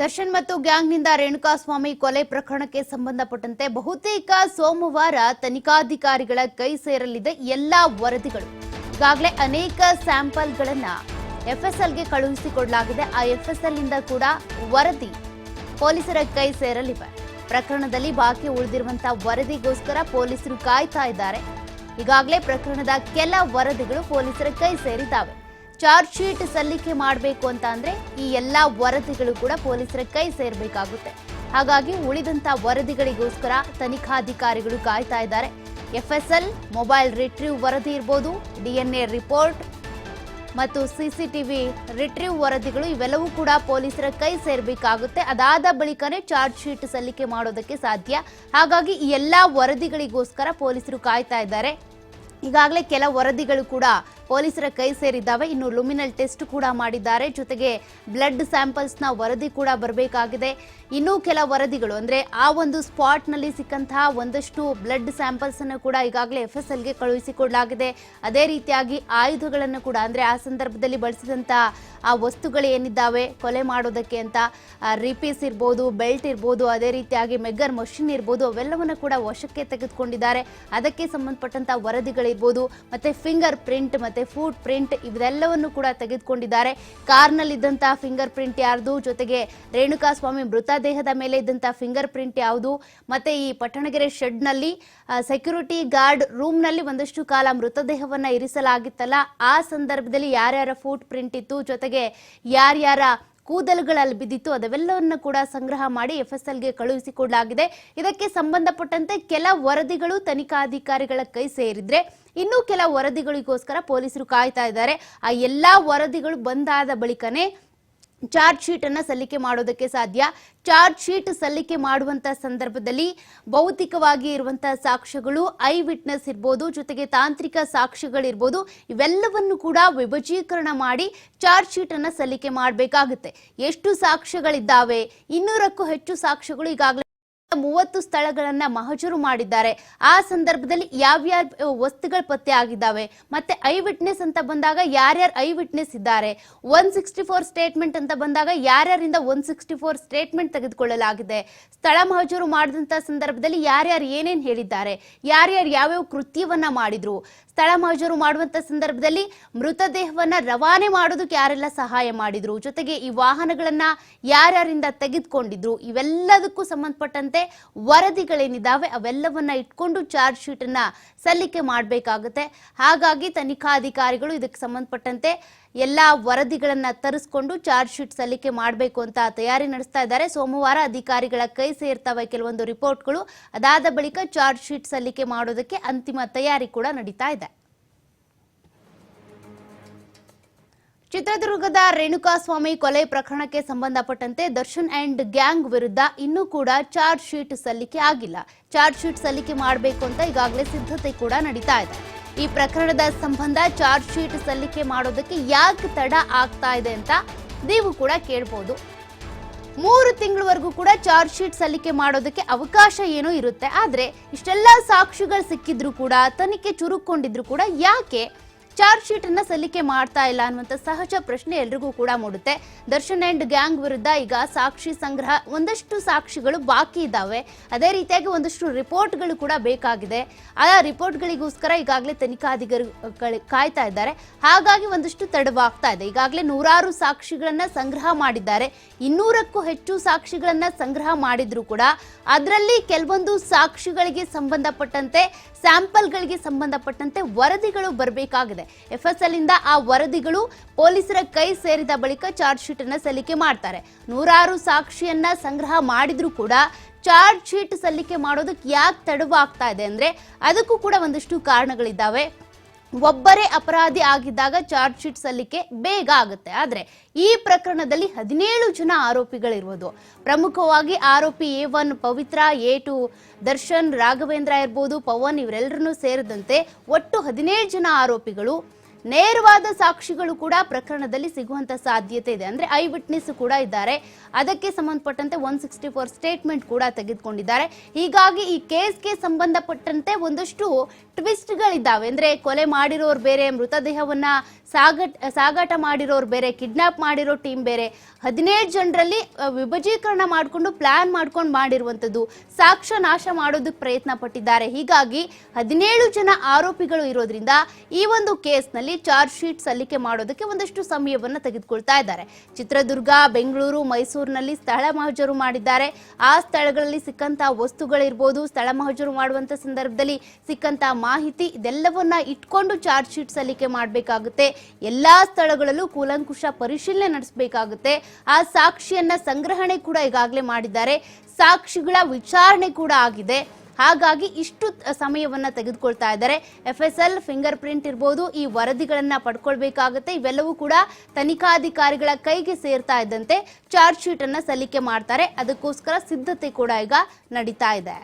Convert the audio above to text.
ದರ್ಶನ್ ಮತ್ತು ಗ್ಯಾಂಗ್ನಿಂದ ರೇಣುಕಾಸ್ವಾಮಿ ಕೊಲೆ ಪ್ರಕರಣಕ್ಕೆ ಸಂಬಂಧಪಟ್ಟಂತೆ ಬಹುತೇಕ ಸೋಮವಾರ ತನಿಖಾಧಿಕಾರಿಗಳ ಕೈ ಸೇರಲಿದೆ ಎಲ್ಲ ವರದಿಗಳು. ಈಗಾಗಲೇ ಅನೇಕ ಸ್ಯಾಂಪಲ್ಗಳನ್ನ ಎಫ್ಎಸ್ಎಲ್ಗೆ ಕಳುಹಿಸಿಕೊಡಲಾಗಿದೆ. ಆ ಎಫ್ಎಸ್ಎಲ್ ಇಂದ ಕೂಡ ವರದಿ ಪೊಲೀಸರ ಕೈ ಸೇರಲಿವೆ. ಪ್ರಕರಣದಲ್ಲಿ ಬಾಕಿ ಉಳಿದಿರುವಂತಹ ವರದಿಗೋಸ್ಕರ ಪೊಲೀಸರು ಕಾಯ್ತಾ ಇದ್ದಾರೆ. ಈಗಾಗಲೇ ಪ್ರಕರಣದ ಕೆಲ ವರದಿಗಳು ಪೊಲೀಸರ ಕೈ ಸೇರಿದ್ದಾವೆ. ಚಾರ್ಜ್ ಶೀಟ್ ಸಲ್ಲಿಕೆ ಮಾಡಬೇಕು ಅಂತ ಅಂದ್ರೆ ಈ ಎಲ್ಲಾ ವರದಿಗಳು ಕೂಡ ಪೊಲೀಸರ ಕೈ ಸೇರಬೇಕಾಗುತ್ತೆ. ಹಾಗಾಗಿ ಉಳಿದಂತ ವರದಿಗಳಿಗೋಸ್ಕರ ತನಿಖಾಧಿಕಾರಿಗಳು ಕಾಯ್ತಾ ಇದ್ದಾರೆ. ಎಫ್ಎಸ್ಎಲ್, ಮೊಬೈಲ್ ರಿಟ್ರೀವ್ ವರದಿ ಇರ್ಬೋದು, ಡಿಎನ್ಎ ರಿಪೋರ್ಟ್ ಮತ್ತು ಸಿಸಿಟಿವಿ ರಿಟ್ರೀವ್ ವರದಿಗಳು ಇವೆಲ್ಲವೂ ಕೂಡ ಪೊಲೀಸರ ಕೈ ಸೇರಬೇಕಾಗುತ್ತೆ. ಅದಾದ ಬಳಿಕನೇ ಚಾರ್ಜ್ ಶೀಟ್ ಸಲ್ಲಿಕೆ ಮಾಡೋದಕ್ಕೆ ಸಾಧ್ಯ. ಹಾಗಾಗಿ ಈ ಎಲ್ಲಾ ವರದಿಗಳಿಗೋಸ್ಕರ ಪೊಲೀಸರು ಕಾಯ್ತಾ ಇದ್ದಾರೆ. ಈಗಾಗಲೇ ಕೆಲ ವರದಿಗಳು ಕೂಡ ಪೊಲೀಸರ ಕೈ ಸೇರಿದ್ದಾವೆ. ಇನ್ನು ಲುಮಿನಲ್ ಟೆಸ್ಟ್ ಕೂಡ ಮಾಡಿದ್ದಾರೆ. ಜೊತೆಗೆ ಬ್ಲಡ್ ಸ್ಯಾಂಪಲ್ಸ್ನ ವರದಿ ಕೂಡ ಬರಬೇಕಾಗಿದೆ. ಇನ್ನೂ ಕೆಲ ವರದಿಗಳು, ಅಂದರೆ ಆ ಒಂದು ಸ್ಪಾಟ್ನಲ್ಲಿ ಸಿಕ್ಕಂತಹ ಒಂದಷ್ಟು ಬ್ಲಡ್ ಸ್ಯಾಂಪಲ್ಸ್ ಅನ್ನು ಕೂಡ ಈಗಾಗಲೇ ಎಫ್ ಎಸ್ ಎಲ್ಗೆ ಕಳುಹಿಸಿಕೊಡಲಾಗಿದೆ. ಅದೇ ರೀತಿಯಾಗಿ ಆಯುಧಗಳನ್ನು ಕೂಡ, ಅಂದರೆ ಆ ಸಂದರ್ಭದಲ್ಲಿ ಬಳಸಿದಂತ ಆ ವಸ್ತುಗಳು ಏನಿದ್ದಾವೆ, ಕೊಲೆ ಮಾಡೋದಕ್ಕೆ ಅಂತ ರಿಪೀಸ್ ಇರ್ಬೋದು ಬೆಲ್ಟ್ ಇರ್ಬೋದು, ಅದೇ ರೀತಿಯಾಗಿ ಮೆಗ್ಗರ್ ಮಷಿನ್ ಇರ್ಬೋದು, ಅವೆಲ್ಲವನ್ನು ಕೂಡ ವಶಕ್ಕೆ ತೆಗೆದುಕೊಂಡಿದ್ದಾರೆ. ಅದಕ್ಕೆ ಸಂಬಂಧಪಟ್ಟಂತಹ ವರದಿಗಳಿರ್ಬೋದು, ಮತ್ತೆ ಫಿಂಗರ್ ಪ್ರಿಂಟ್ ಮತ್ತೆ ಫುಟ್ ಪ್ರಿಂಟ್ ಇವೆಲ್ಲವನ್ನು ಕೂಡ ತೆಗೆದುಕೊಂಡಿದ್ದಾರೆ. ಕಾರ್ನಲ್ಲಿದ್ದಂತಹ ಫಿಂಗರ್ ಪ್ರಿಂಟ್ ಯಾರ್ದು? ಜೊತೆಗೆ ರೇಣುಕಾ ಸ್ವಾಮಿ ಮೃತದೇಹದ ಮೇಲೆ ಇದ್ದಂತಹ ಫಿಂಗರ್ ಪ್ರಿಂಟ್ ಯಾವುದು? ಮತ್ತೆ ಈ ಪಟ್ಟಣಗೆರೆ ಶೆಡ್ನಲ್ಲಿ ಸೆಕ್ಯೂರಿಟಿ ಗಾರ್ಡ್ ರೂಮ್ನಲ್ಲಿ ಒಂದಷ್ಟು ಕಾಲ ಮೃತದೇಹವನ್ನ ಇರಿಸಲಾಗಿತ್ತಲ್ಲ. ಆ ಸಂದರ್ಭದಲ್ಲಿ ಯಾರ್ಯಾರ ಫೂಟ್ ಪ್ರಿಂಟ್ ಇತ್ತು? ಜೊತೆಗೆ ಯಾರ್ಯಾರ ಕೂದಲುಗಳಲ್ಲಿ ಬಿದ್ದಿತ್ತು. ಅದೆಲ್ಲವನ್ನು ಕೂಡ ಸಂಗ್ರಹ ಮಾಡಿ ಎಫ್ ಎಸ್ ಎಲ್ಗೆ ಕಳುಹಿಸಿಕೊಡಲಾಗಿದೆ. ಇದಕ್ಕೆ ಸಂಬಂಧಪಟ್ಟಂತೆ ಕೆಲ ವರದಿಗಳು ತನಿಖಾಧಿಕಾರಿಗಳ ಕೈ ಸೇರಿದ್ರೆ ಇನ್ನೂ ಕೆಲ ವರದಿಗಳಿಗೋಸ್ಕರ ಪೊಲೀಸರು ಕಾಯ್ತಾ ಇದ್ದಾರೆ. ಆ ಎಲ್ಲಾ ವರದಿಗಳು ಬಂದಾದ ಬಳಿಕನೇ ಚಾರ್ಜ್ ಶೀಟ್ ಅನ್ನ ಸಲ್ಲಿಕೆ ಮಾಡೋದಕ್ಕೆ ಸಾಧ್ಯ. ಚಾರ್ಜ್ ಶೀಟ್ ಸಲ್ಲಿಕೆ ಮಾಡುವಂತ ಸಂದರ್ಭದಲ್ಲಿ ಭೌತಿಕವಾಗಿ ಇರುವಂತಹ ಸಾಕ್ಷ್ಯಗಳು, ಐ ವಿಟ್ನೆಸ್ ಇರ್ಬೋದು, ಜೊತೆಗೆ ತಾಂತ್ರಿಕ ಸಾಕ್ಷ್ಯಗಳಿರ್ಬೋದು, ಇವೆಲ್ಲವನ್ನು ಕೂಡ ವಿಭಜೀಕರಣ ಮಾಡಿ ಚಾರ್ಜ್ ಶೀಟ್ ಅನ್ನ ಸಲ್ಲಿಕೆ ಮಾಡಬೇಕಾಗುತ್ತೆ. ಎಷ್ಟು ಸಾಕ್ಷ್ಯಗಳಿದ್ದಾವೆ? ಇನ್ನೂರಕ್ಕೂ ಹೆಚ್ಚು ಸಾಕ್ಷ್ಯಗಳು ಈಗಾಗಲೇ ಮೂವತ್ತು ಸ್ಥಳಗಳನ್ನ ಮಹಜೂರು ಮಾಡಿದ್ದಾರೆ. ಆ ಸಂದರ್ಭದಲ್ಲಿ ಯಾವ್ಯಾವ ವಸ್ತುಗಳು ಪತ್ತೆ ಆಗಿದ್ದಾವೆ? ಮತ್ತೆ ಐ ವಿಟ್ನೆಸ್ ಅಂತ ಬಂದಾಗ ಯಾರ್ಯಾರು ಐ ವಿಟ್ನೆಸ್ ಇದ್ದಾರೆ? ಒನ್ ಸಿಕ್ಸ್ಟಿ ಫೋರ್ ಸ್ಟೇಟ್ಮೆಂಟ್ ಅಂತ ಬಂದಾಗ ಯಾರ್ಯಾರಿಂದ ಒನ್ ಸಿಕ್ಸ್ಟಿ ಫೋರ್ ಸ್ಟೇಟ್ಮೆಂಟ್ ತೆಗೆದುಕೊಳ್ಳಲಾಗಿದೆ? ಸ್ಥಳ ಮಹಜೂರು ಮಾಡಿದಂತ ಸಂದರ್ಭದಲ್ಲಿ ಯಾರ್ಯಾರು ಏನೇನು ಹೇಳಿದ್ದಾರೆ? ಯಾರ್ಯಾರು ಯಾವ್ಯಾವ ಕೃತ್ಯವನ್ನ ಮಾಡಿದ್ರು? ಸ್ಥಳ ಮಹಜೂರು ಮಾಡುವಂತ ಸಂದರ್ಭದಲ್ಲಿ ಮೃತದೇಹವನ್ನ ರವಾನೆ ಮಾಡೋದಕ್ಕೆ ಯಾರೆಲ್ಲ ಸಹಾಯ ಮಾಡಿದ್ರು? ಜೊತೆಗೆ ಈ ವಾಹನಗಳನ್ನ ಯಾರ್ಯಾರಿಂದ ತೆಗೆದುಕೊಂಡಿದ್ರು? ಇವೆಲ್ಲದಕ್ಕೂ ಸಂಬಂಧಪಟ್ಟಂತೆ ವರದಿಗಳೇನಿದಾವೆ ಅವೆಲ್ಲವನ್ನ ಇಟ್ಕೊಂಡು ಚಾರ್ಜ್ ಶೀಟ್ ಅನ್ನ ಸಲ್ಲಿಕೆ ಮಾಡಬೇಕಾಗುತ್ತೆ. ಹಾಗಾಗಿ ತನಿಖಾಧಿಕಾರಿಗಳು ಇದಕ್ಕೆ ಸಂಬಂಧಪಟ್ಟಂತೆ ಎಲ್ಲಾ ವರದಿಗಳನ್ನ ತರಿಸ್ಕೊಂಡು ಚಾರ್ಜ್ ಶೀಟ್ ಸಲ್ಲಿಕೆ ಮಾಡಬೇಕು ಅಂತ ತಯಾರಿ ನಡೆಸ್ತಾ ಇದ್ದಾರೆ. ಸೋಮವಾರ ಅಧಿಕಾರಿಗಳ ಕೈ ಸೇರ್ತವೆ ಕೆಲವೊಂದು ರಿಪೋರ್ಟ್ಗಳು ಅದಾದ ಬಳಿಕ ಚಾರ್ಜ್ ಶೀಟ್ ಸಲ್ಲಿಕೆ ಮಾಡೋದಕ್ಕೆ ಅಂತಿಮ ತಯಾರಿ ಕೂಡ ನಡೀತಾ ಇದೆ. ಚಿತ್ರದುರ್ಗದ ರೇಣುಕಾಸ್ವಾಮಿ ಕೊಲೆ ಪ್ರಕರಣಕ್ಕೆ ಸಂಬಂಧಪಟ್ಟಂತೆ ದರ್ಶನ್ ಅಂಡ್ ಗ್ಯಾಂಗ್ ವಿರುದ್ಧ ಇನ್ನೂ ಕೂಡ ಚಾರ್ಜ್ ಶೀಟ್ ಸಲ್ಲಿಕೆ ಆಗಿಲ್ಲ. ಚಾರ್ಜ್ ಶೀಟ್ ಸಲ್ಲಿಕೆ ಮಾಡಬೇಕು ಅಂತ ಈಗಾಗಲೇ ಸಿದ್ಧತೆ ಕೂಡ ನಡೀತಾ ಇದೆ. ಈ ಪ್ರಕರಣದ ಸಂಬಂಧ ಚಾರ್ಜ್ ಶೀಟ್ ಸಲ್ಲಿಕೆ ಮಾಡೋದಕ್ಕೆ ಯಾಕೆ ತಡ ಆಗ್ತಾ ಇದೆ ಅಂತ ನೀವು ಕೂಡ ಕೇಳ್ಬೋದು. ಮೂರು ತಿಂಗಳವರೆಗೂ ಕೂಡ ಚಾರ್ಜ್ ಶೀಟ್ ಸಲ್ಲಿಕೆ ಮಾಡೋದಕ್ಕೆ ಅವಕಾಶ ಏನೋ ಇರುತ್ತೆ. ಆದರೆ ಇಷ್ಟೆಲ್ಲ ಸಾಕ್ಷಿಗಳು ಸಿಕ್ಕಿದ್ರು ಕೂಡ, ತನಿಖೆ ಚುರುಕೊಂಡಿದ್ರು ಕೂಡ ಯಾಕೆ ಚಾರ್ಜ್ ಶೀಟ್ ಅನ್ನ ಸಲ್ಲಿಕೆ ಮಾಡ್ತಾ ಇಲ್ಲ ಅನ್ನುವಂಥ ಸಹಜ ಪ್ರಶ್ನೆ ಎಲ್ರಿಗೂ ಕೂಡ ಮೂಡುತ್ತೆ. ದರ್ಶನ್ ಅಂಡ್ ಗ್ಯಾಂಗ್ ವಿರುದ್ಧ ಈಗ ಸಾಕ್ಷಿ ಸಂಗ್ರಹ ಒಂದಷ್ಟು ಸಾಕ್ಷಿಗಳು ಬಾಕಿ ಇದ್ದಾವೆ. ಅದೇ ರೀತಿಯಾಗಿ ಒಂದಷ್ಟು ರಿಪೋರ್ಟ್ಗಳು ಕೂಡ ಬೇಕಾಗಿದೆ. ಆ ರಿಪೋರ್ಟ್ಗಳಿಗೋಸ್ಕರ ಈಗಾಗಲೇ ತನಿಖಾಧಿಕಾರಿಗಳು ಕಾಯ್ತಾ ಇದ್ದಾರೆ. ಹಾಗಾಗಿ ಒಂದಷ್ಟು ತಡವಾಗ್ತಾ ಇದೆ. ಈಗಾಗಲೇ ನೂರಾರು ಸಾಕ್ಷಿಗಳನ್ನ ಸಂಗ್ರಹ ಮಾಡಿದ್ದಾರೆ. ಇನ್ನೂರಕ್ಕೂ ಹೆಚ್ಚು ಸಾಕ್ಷಿಗಳನ್ನ ಸಂಗ್ರಹ ಮಾಡಿದ್ರು ಕೂಡ. ಅದರಲ್ಲಿ ಕೆಲವೊಂದು ಸಾಕ್ಷಿಗಳಿಗೆ ಸಂಬಂಧಪಟ್ಟಂತೆ ಸ್ಯಾಂಪಲ್ಗಳಿಗೆ ಸಂಬಂಧಪಟ್ಟಂತೆ ವರದಿಗಳು ಬರಬೇಕಾಗಿದೆ. ಎಫ್ ಎಸ್ ಎಲ್ ಇಂದ ಆ ವರದಿಗಳು ಪೊಲೀಸರ ಕೈ ಸೇರಿದ ಬಳಿಕ ಚಾರ್ಜ್ ಶೀಟ್ ಅನ್ನ ಸಲ್ಲಿಕೆ ಮಾಡ್ತಾರೆ. ನೂರಾರು ಸಾಕ್ಷಿಯನ್ನ ಸಂಗ್ರಹ ಮಾಡಿದ್ರು ಕೂಡ ಚಾರ್ಜ್ ಶೀಟ್ ಸಲ್ಲಿಕೆ ಮಾಡೋದಕ್ಕೆ ಯಾಕೆ ತಡವಾಗ್ತಾ ಇದೆ ಅಂದ್ರೆ ಅದಕ್ಕೂ ಕೂಡ ಒಂದಿಷ್ಟು ಕಾರಣಗಳಿದ್ದಾವೆ. ಒಬ್ಬರೇ ಅಪರಾಧಿ ಆಗಿದ್ದಾಗ ಚಾರ್ಜ್ ಶೀಟ್ ಸಲ್ಲಿಕೆ ಬೇಗ ಆಗುತ್ತೆ. ಆದರೆ ಈ ಪ್ರಕರಣದಲ್ಲಿ ಹದಿನೇಳು ಜನ ಆರೋಪಿಗಳಿರುವುದು. ಪ್ರಮುಖವಾಗಿ ಆರೋಪಿ A one Pavithra, A two Darshan, Raghavendra ಇರ್ಬೋದು, ಪವನ್, ಇವರೆಲ್ಲರನ್ನೂ ಸೇರಿದಂತೆ ಒಟ್ಟು ಹದಿನೇಳು ಜನ ಆರೋಪಿಗಳು ನೇರವಾದ ಸಾಕ್ಷಿಗಳು ಕೂಡ ಪ್ರಕರಣದಲ್ಲಿ ಸಿಗುವಂತ ಸಾಧ್ಯತೆ ಇದೆ. ಅಂದ್ರೆ ಐ ವಿಟ್ನೆಸ್ ಕೂಡ ಇದ್ದಾರೆ. ಅದಕ್ಕೆ ಸಂಬಂಧಪಟ್ಟಂತೆ ಒನ್ ಸಿಕ್ಸ್ಟಿ ಫೋರ್ ಸ್ಟೇಟ್ಮೆಂಟ್ ಕೂಡ ತೆಗೆದುಕೊಂಡಿದ್ದಾರೆ. ಹೀಗಾಗಿ ಈ ಕೇಸ್ಗೆ ಸಂಬಂಧಪಟ್ಟಂತೆ ಒಂದಷ್ಟು ಟ್ವಿಸ್ಟ್ಗಳಿದ್ದಾವೆ. ಅಂದ್ರೆ ಕೊಲೆ ಮಾಡಿರೋರು ಬೇರೆ ಮೃತದೇಹವನ್ನ ಸಾಗಟ್, ಸಾಗಾಟ ಮಾಡಿರೋರು ಬೇರೆ, ಕಿಡ್ನಾಪ್ ಮಾಡಿರೋ ಟೀಮ್ ಬೇರೆ. ಹದಿನೇಳು ಜನರಲ್ಲಿ ವಿಭಜೀಕರಣ ಮಾಡಿಕೊಂಡು ಪ್ಲಾನ್ ಮಾಡ್ಕೊಂಡು ಮಾಡಿರುವಂಥದ್ದು ಸಾಕ್ಷ್ಯ ನಾಶ ಮಾಡೋದಕ್ಕೆ ಪ್ರಯತ್ನ ಪಟ್ಟಿದ್ದಾರೆ. ಹೀಗಾಗಿ ಹದಿನೇಳು ಜನ ಆರೋಪಿಗಳು ಇರೋದ್ರಿಂದ ಈ ಒಂದು ಕೇಸ್ನಲ್ಲಿ ಚಾರ್ಜ್ ಶೀಟ್ ಸಲ್ಲಿಕೆ ಮಾಡೋದಕ್ಕೆ ಒಂದಷ್ಟು ಸಮಯವನ್ನು ತೆಗೆದುಕೊಳ್ತಾ ಇದ್ದಾರೆ. ಚಿತ್ರದುರ್ಗ, ಬೆಂಗಳೂರು, ಮೈಸೂರಿನಲ್ಲಿ ಸ್ಥಳ ಮಹಜರು ಮಾಡಿದ್ದಾರೆ. ಆ ಸ್ಥಳಗಳಲ್ಲಿ ಸಿಕ್ಕಂತ ವಸ್ತುಗಳಿರ್ಬೋದು, ಸ್ಥಳ ಮಹಜರು ಮಾಡುವಂತ ಸಂದರ್ಭದಲ್ಲಿ ಸಿಕ್ಕಂತ ಮಾಹಿತಿ ಇದೆಲ್ಲವನ್ನ ಇಟ್ಕೊಂಡು ಚಾರ್ಜ್ ಶೀಟ್ ಸಲ್ಲಿಕೆ ಮಾಡಬೇಕಾಗುತ್ತೆ. ಎಲ್ಲಾ ಸ್ಥಳಗಳಲ್ಲೂ ಕೂಲಂಕುಷ ಪರಿಶೀಲನೆ ನಡೆಸಬೇಕಾಗುತ್ತೆ. ಆ ಸಾಕ್ಷಿಯನ್ನ ಸಂಗ್ರಹಣೆ ಕೂಡ ಈಗಾಗಲೇ ಮಾಡಿದ್ದಾರೆ. ಸಾಕ್ಷಿಗಳ ವಿಚಾರಣೆ ಕೂಡ ಆಗಿದೆ. ಹಾಗಾಗಿ ಇಷ್ಟು ಸಮಯವನ್ನು ತೆಗೆದುಕೊಳ್ತಾ ಇದ್ದಾರೆ. F S L finger print ಇರ್ಬೋದು, ಈ ವರದಿಗಳನ್ನು ಪಡ್ಕೊಳ್ಬೇಕಾಗುತ್ತೆ. ಇವೆಲ್ಲವೂ ಕೂಡ ತನಿಖಾಧಿಕಾರಿಗಳ ಕೈಗೆ ಸೇರ್ತಾ ಇದ್ದಂತೆ ಚಾರ್ಜ್ ಶೀಟ್ ಅನ್ನ ಸಲ್ಲಿಕೆ ಮಾಡ್ತಾರೆ. ಅದಕ್ಕೋಸ್ಕರ ಸಿದ್ಧತೆ ಕೂಡ ಈಗ ನಡೀತಾ ಇದೆ.